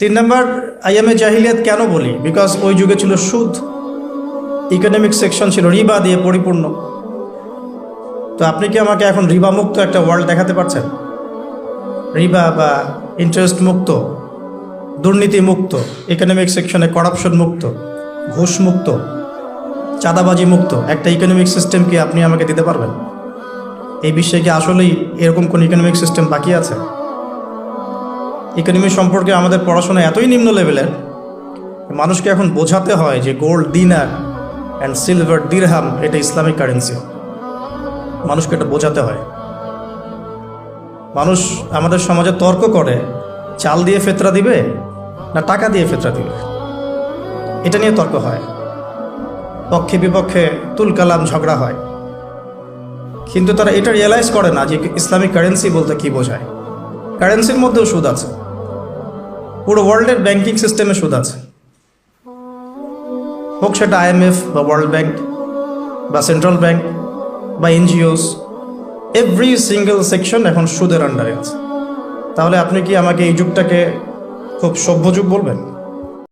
তিন নম্বর আইএমএ জাহিলিয়াত কেন বলি? বিকজ ওই যুগে ছিল সুদ। ইকোনমিক সেকশন ছিল রিবা দিয়ে পরিপূর্ণ। তো আপনি কি আমাকে এখন রিবা মুক্ত একটা ওয়ার্ল্ড দেখাতে পারছেন? রিবা বা ইন্টারেস্ট মুক্ত, দুর্নীতি মুক্ত ইকোনমিক সেকশনে করাপশন মুক্ত, ঘুষ মুক্ত, চাঁদাবাজি মুক্ত, একটা ইকোনমিক সিস্টেম কি আপনি আমাকে দিতে পারবেন? এই বিশ্বে কি আসলেই এরকম কোন ইকোনমিক সিস্টেম বাকি আছে? ইকোনমি সম্পর্কে আমাদের পড়াশোনা এতই নিম্ন লেভেলের, মানুষকে এখন বোঝাতে হয় যে gold dinar and silver dirham এটা ইসলামিক কারেন্সি মানুষকে এটা বোঝাতে হয়। মানুষ আমাদের সমাজে তর্ক করে, চাল দিয়ে ফেতরা দিবে না টাকা দিয়ে ফেতরা দিবে? এটা নিয়ে তর্ক হয়। পক্ষে বিপক্ষে তুলকালাম, ঝগড়া হয়। কিন্তু তারা এটা রিয়েলাইজ করে না যে ইসলামিক কারেন্সি বলতে কি বোঝায়। কারেন্সির মধ্যেও সুদ আছে। পুরো ওয়ার্ল্ডের ব্যাংকিং সিস্টেমে সুদ আছে। হোক সেটা আইএমএফ বা ওয়ার্ল্ড ব্যাংক বা সেন্ট্রাল ব্যাংক বা এনজিওস এভরি সিঙ্গেল সেকশন এখন সুদের আন্ডারে আছে। তাহলে আপনি কি আমাকে এই যুগটাকে খুব সভ্য যুগ বলবেন?